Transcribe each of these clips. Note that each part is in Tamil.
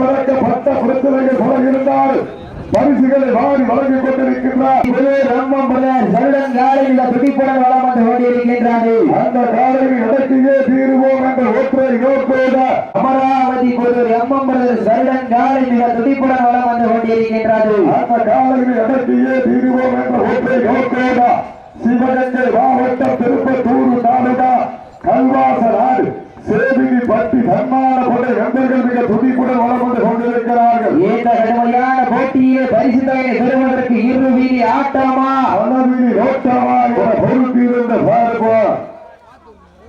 பறக்க பட்ட பிரச்சனைகள் பல இருந்தால் பரிசுகளை வாரி வழங்கிக் கொண்டிருக்கின்றார். சருடன் காலையில் துடிப்புடன் வளம் வந்து கொண்டிருக்கின்றது அந்த காலையில் நடத்தியே தீருவோம் என்ற ஒற்றை நோக்கோட அமராவதி ஒரு எம்மம் பிரதர் சருடன் காலை மிக துடிப்புடன் வளம் வந்து கொண்டிருக்கின்றது அந்த காலையில் நடத்தியே தீருவோம் என்ற ஒற்றை நோக்கோட சிவகங்கை மாவட்டம் திருப்பத்தூர் தாலுகா கல்வாச நாடு சேவினி பட்டி தன்மான கொண்ட எம்பர்கள் மிக துடிப்புடன் வளம் வந்து கொண்டிருக்கிறார்கள். இந்த கடுமையான போட்டியிலே பரிசு தொகையை பெறுவதற்கு இரு வீதி ஆட்டமா? அளவிலி ரோட்டமா என பொறுத்திருந்த பார்ப்போம்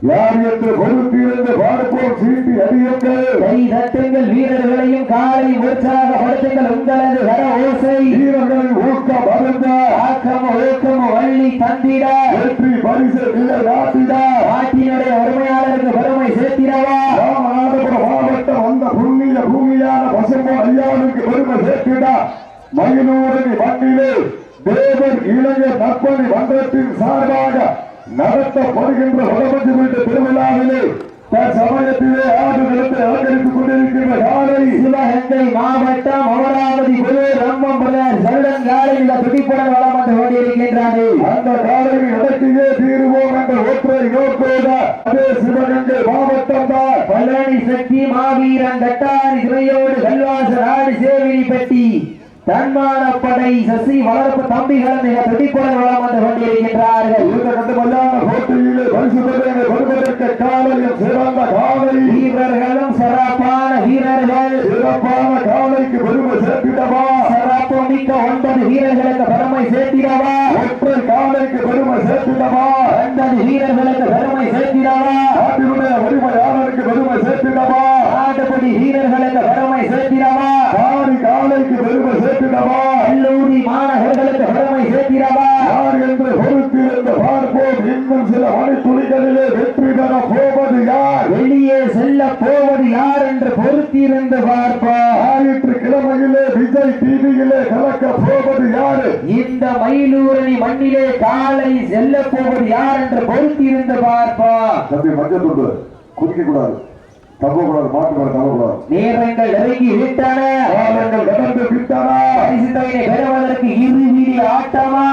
யார் என்று பொறுத்திருந்த பார்ப்போம் சீட்டி அடியுங்கள். கை தட்டுங்கள் வீரர்களையும் காலை உற்சாகப்படுத்துங்கள் உங்களது கர ஓசை. வீரர்களின் ஊக்கம் அருந்த ஆக்கம் ஊக்கம் வள்ளி தந்திட. வெற்றி பரிசு நிலை நாட்டிட நாட்டினுடைய உரிமையாளருக்கு பெருமை சேர்த்திடவா ராமநாதபுரம் மாவட்டம் அந்த புண்ணிய பசும்போ ஐயாவுக்கு பெருமை சேர்த்திட. மயிலூரணி மண்ணிலே தேவர் இளைஞர் நற்பணி மன்றத்தின் சார்பாக நடத்தப்படுகின்ற வடமஞ்சு வீட்டு திருவிழாவிலே சமயத்திலே ஆடு நிலத்தை அலங்கரித்துக் கொண்டிருக்கின்ற காலை சிவகங்கை மாவட்டம் அமராவதி குழு ரம்மம் பிரதர் சருடன் காலையில் துடிப்புடன் வளம் வந்து கொண்டிருக்கின்றது அந்த காலையில் நடத்தியே தீருவோம். நோக்கோட அதே சிவகங்கை மாவட்டம் தான். பழனி சக்தி மாவீரன் தட்டாரி துணையோடு கல்வாச நாடு சேவினி பெட்டி. தன்மானப்படை சசி வளர்ப்பு தம்பிகள் மிக துடிப்புடன் வளம் வந்து கொண்டிருக்கின்றார்கள். இந்த கட்டுமல்லான போட்டியிலே பரிசு பெறுவதை பெறுவதற்கு காலையில் சிறந்த காலை வீரர்களும் சிறப்பான வீரர்கள் சிறப்பான காலைக்கு பெருமை சேர்த்திடவா சிறப்பு ஒன்பது வீரர்களுக்கு பெருமை சேர்த்திடவா? ஒற்றை காவலுக்கு பெருமை சேர்த்திடவா? ஒன்பது வீரர்களுக்கு பெருமை சேர்த்திடவா? நாட்டினுடைய உரிமையாளருக்கு பெருமை சேர்த்திடவா? நாட்டுப்படி வீரர்களுக்கு பெருமை சேர்த்திடவா? காரி காலைக்கு பெருமை சேர்த்திடவா கல்லூரி மாணவர்களுக்கு பெருமை சேர்த்திடவா யார் என்று பொறுத்திருந்து பார்ப்போம் இன்னும் சில மணித்துளிகளிலே வெற்றி பெற போவது யார் வெளியே செல்ல போவது யார் என்று பொறுத்திருந்து பார்ப்போம் ஞாயிற்றுக்கிழமையிலே டிவியிலே கலக்க போவது யாரு? இந்த மயிலூரணி மண்ணிலே காலை செல்ல போவது யார் என்று பொறுத்திருந்து பார்ப்போம் தம்பி மஞ்சள் துண்டு குதிக்க கூடாது. தப்ப கூடாது மாட்டு கூட தப்ப கூடாது. நேரங்கள் நெருங்கி விட்டன. காலங்கள் கடந்து விட்டனா. பரிசு தொகையை பெறுவதற்கு இரு வீதி ஆட்டமா?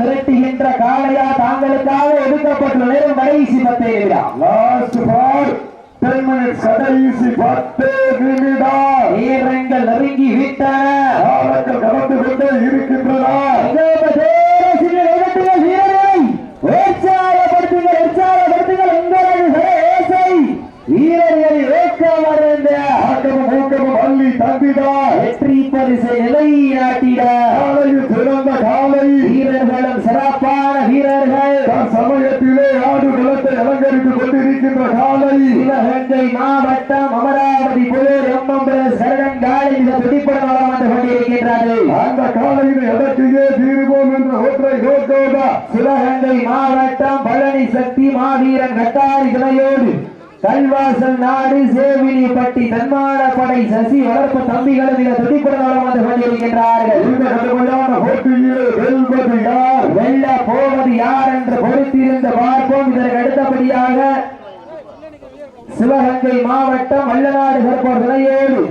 மிரட்டுகின்ற காளையா தாங்களுக்காக ஒதுக்கப்பட்டுள்ள நேரம் கடைசி பத்தே லாஸ்ட் மினிட்ஸ் கடைசி பத்து நிமிடம் நேரங்கள் நெருங்கி விட்டன. காலங்கள் கடந்து கொண்டே இருக்கின்றன. உற்சாகப்படுத்துங்கள் உற்சாகப்படுத்துங்கள் உங்களது சரேசை வீரர்களை வேட்காமறந்த ஆட்டமும் ஊக்கமும் அள்ளி தந்திடா. வெற்றி பரிசை நிலைநாட்டிட. காலையில் சிறந்த காலை. வீரர்களும் சிறப்பான வீரர்கள். சமயத்திலே நிலத்தை அலங்கரித்துக் கொண்டிருக்கின்ற காலை சிவகங்கை மாவட்டம் அமராவதி புலூர் எம்மம்பரம் சரணன் காலை மிக துடிப்புடன் வளம் வந்து கொண்டிருக்கின்றது. அந்த காலையில் எதற்கையே தீருவோம் என்ற ஒற்றை நோக்கோட சிவகங்கை மாவட்டம் பழனி சக்தி மாவீரன் கட்டாரி துணையோடு கல்வாசல் நாடு சேவிலிப்பட்டி தன்மான படை சசி வளர்ப்பு தம்பிகள் மிக துடிப்புடன் வளம் வந்து கொண்டிருக்கின்றார்கள் இந்த கடுமையான போட்டியிலே வெல்வது யார் வெல்ல போவது யார் என்று பொறுத்திருந்து பார்ப்போம் இதற்கு அடுத்தபடியாக சிவகங்கை மாவட்டம் வல்லநாடு கற்போர் துணையோடு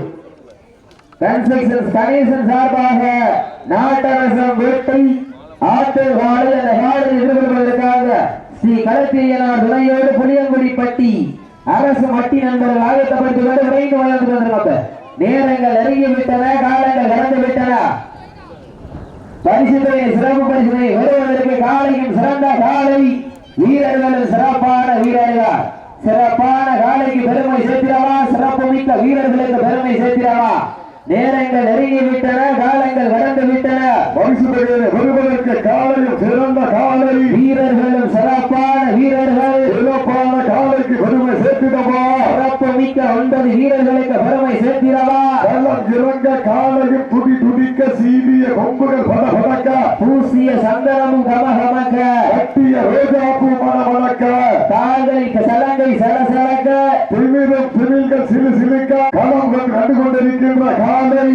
கன்ஸ்ட்ரக்ஷன்ஸ் கணேசன் சார்பாக நாட்டரசம் வேட்டை ஆட்டு வாழை அந்த வாழை எதிர்கொள்வதற்காக ஸ்ரீ கலத்திரியனார் துணையோடு புளியங்குடிப்பட்டி அரசு மட்டி நண்பர்கள் ஆயத்தப்படுத்தி கொண்டு விரைந்து வளர்ந்து வந்திருக்கப்ப நேரங்கள் நெருங்கி விட்டன காலங்கள் கடந்து விட்டன பரிசுகளை சிறப்பு பரிசுகளை வருவதற்கு காலையும் சிறந்த காலை வீரர்களும் சிறப்பான வீரர்கள். சிறப்பான காலைக்கு பெருமை சேர்த்திடவா? சிறப்பு மிக்க வீரர்களுக்கு பெருமை சேர்த்திடவா? நேரங்கள் நெருங்கி விட்டன காலங்கள் கடந்து விட்டன. பெறுவதற்கு காலையில் சிறந்த காலை வீரர்களும் சிறப்பான வீரர்கள். சிறப்பான காலைக்கு பெருமை சேர்த்திடவா? சிறப்பு மிக்க ஒன்பது வீரர்களுக்கு பெருமை சேர்த்திடவா? வெள்ளம் இறங்க காலையும் துடி துடிக்க சீவிய கொம்புகள் சலங்கை சலசலக்க திமிரும் திமிழ்கள் சிலு சிலுக்க. களங்கள் கண்டு கொண்டிருக்கின்ற காலை.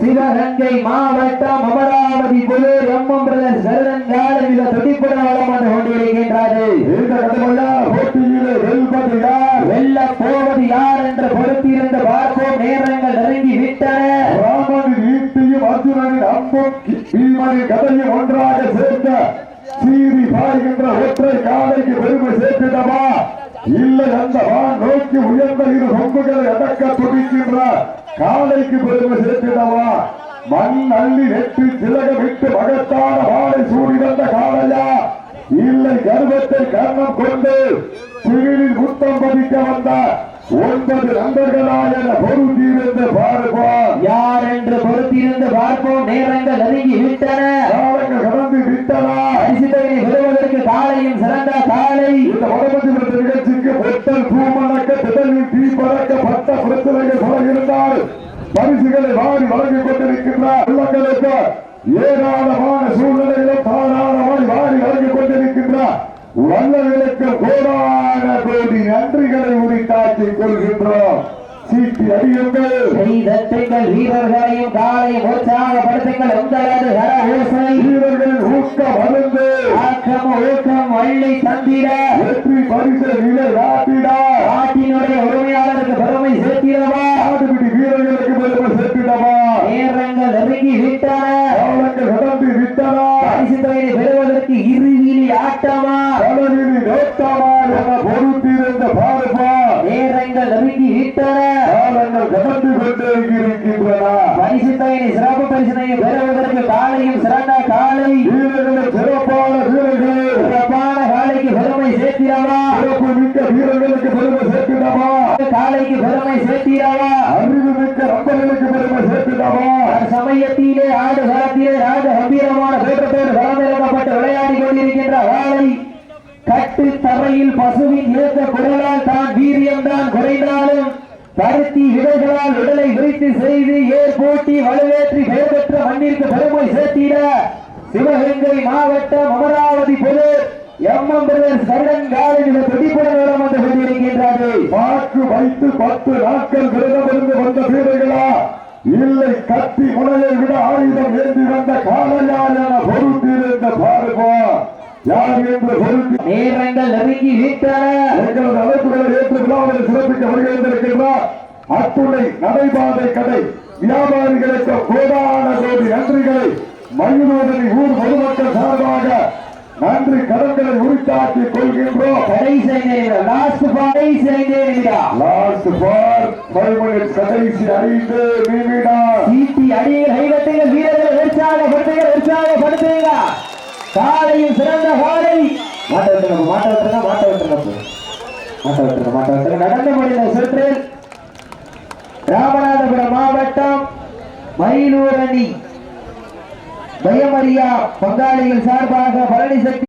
சிவகங்கை மாவட்டம் அமராவதி புலூர் எம்மம் பிரதர் சரணன் காலமிக துடிப்புடன் வளம் வந்து கொண்டிருக்கின்றது. இந்த கடுமையான போட்டியிலே வெல்வது யார்? வெல்ல போவது யார் என்று பொறுத்திருந்து விட்டன. ராமனின் ஈட்டியும் அர்ஜுனனின் அம்பும் பீமனின் கதையும் ஒன்றாக சேர்ந்த சீறி பாய்கின்ற ஒற்றை காலைக்கு பெருமை சேர்த்திடவா இல்லை அந்த வான் நோக்கி உயர்ந்த இரு கொம்புகளை அடக்க துடிக்கின்ற காலைக்கு பெருமை சேர்த்திடவா? மண் அள்ளி வெற்றி திலக விட்டு மகத்தான வாழை சூடி வந்த காலையா இல்லை கர்வத்தை கர்ணம் கொண்டு சிவிலில் முத்தம் பதிக்க வந்த ஒன்பது நண்பர்களா என பொருத்தீர்ந்து பாருவார் யார் என்று பொருத்தியிருந்து பார்ப்போம். நேரங்கள் நெருங்கி விட்டன காலங்கள் கடந்து விட்டனா பரிசுத்தவனை பெறுவதற்கு காலையும் சிறந்த காலை இந்த வடமதி விருது நிகழ்ச்சிக்கு பொட்டல் பூமணக்க திடலில் தீ பறக்க பட்ட பிரச்சனைகள் பல இருந்தால் பரிசுகளை வாரி வழங்கிக் கொண்டிருக்கின்ற உள்ளங்களுக்கு ஏராளமான சூழ்நிலைகளும் தாராளமாய் வாரி வழங்கிக் கொண்டிருக்கின்ற வல்லர்களுக்கு கோடான கோடி நன்றிகளை உரித்தாக்கிக் கொள்கின்றோம். சீட்டி அடியுங்கள். செய்தட்டுங்கள் வீரர்களையும் காலையும் உற்சாகப்படுத்துங்கள் உங்களது வீரர்களின் ஊக்க மருந்து ஆக்கம் ஊக்கம் வள்ளி தந்திட வெற்றி பரிசு நாட்டிடா நாட்டினுடைய உரிமையாளருக்கு பெருமை சேர்த்திடவா? ஆடுபிடி வீரர்களுக்கு பெருமை சேர்த்திடவா? நேரங்கள் நெருங்கி விட்டன. காலங்கள் கடந்து விட்டனா. பரிசுத்தவனை பெறுவதற்கு இருவிழி ஆட்டமா? கடலில் நோட்டமா என பொறுத்திருந்த பார்ப்பா நேரங்கள் நெருங்கி விட்டன. காலங்கள் கடந்து கொண்டே இருக்கின்றன. பரிசுத்தவனை சிறப்பு பரிசுத்தனை பெறுவதற்கு காலையும் சிறந்த காலை. வீரர்கள் சிறப்பான வீரர்கள் சிறப்பான காலைக்கு பெருமை சேர்த்திடவா சிறப்பு மிக்க வீரர்களுக்கு பெருமை சேர்த்திடவா காலைக்கு பெருமை சேர்த்திடவா அறிவு மிக்க நண்பர்களுக்கு பெருமை சேர்த்திடவா சமயத்திலே ஆடு களத்திலே ராஜ கம்பீரமான தோற்றத்தோடு களமிறக்கப்பட்டு விளையாடி கொண்டிருக்கின்ற வாளை கட்டு தரையில் பசுவின் இயக்க குரலால் தான் வீரியம் தான் குறைந்தாலும் பருத்தி இடைகளால் உடலை விரித்து செய்து ஏர் போட்டி வலுவேற்றி பெயர் பெற்ற மண்ணிற்கு பெருமை சேர்த்திட சிவகங்கை மாவட்டம் அமராவதி பொது எம்எம் பிரதர்ஸ் கருடன் காலையில் துடிப்புடன் வந்து கொண்டிருக்கின்றது வாக்கு வைத்து பத்து நாட்கள் விரதமிருந்து வந்த வீரர்களா? இல்லை கத்தி முனையை விட ஆயுதம் ஏந்தி வந்த காலையா என பொறுத்திருந்த பாருவா யார் என்று பொறுத்தி நேரங்கள் நெருங்கி விட்டன எங்களது அழைப்புகளை ஏற்று விழாவில் சிறப்பிக்க வருகின்றிருக்கின்றார் அத்துணை நடைபாதை கடை வியாபாரிகளுக்கு கோடான கோடி நன்றிகளை மயிலூரணி ஊர் பொதுமக்கள் சார்பாக நன்றி கடன்களை உரித்தாக்கிக் கொள்கின்றோம். கடைசி last last for five minutes கடைசி ஐந்து நிமிடம். சீட்டி அடியில் கைகட்டுங்க வீரர்கள் உற்சாகப்படுத்துங்க உற்சாகப்படுத்துங்க காலையும் சிறந்த காலை. மாட்ட விட்டுருங்க மாட்ட விட்டுருங்க மாட்ட விட்டுருங்க மாட்ட விட்டுருங்க மாட்ட விட்டுருங்க நடந்து முடிந்த சுற்றில் ராமநாதபுரம் மாவட்டம் மயிலூர் அணி. பயமரியா பங்காளிகள் சார்பாக பழனிசக்தி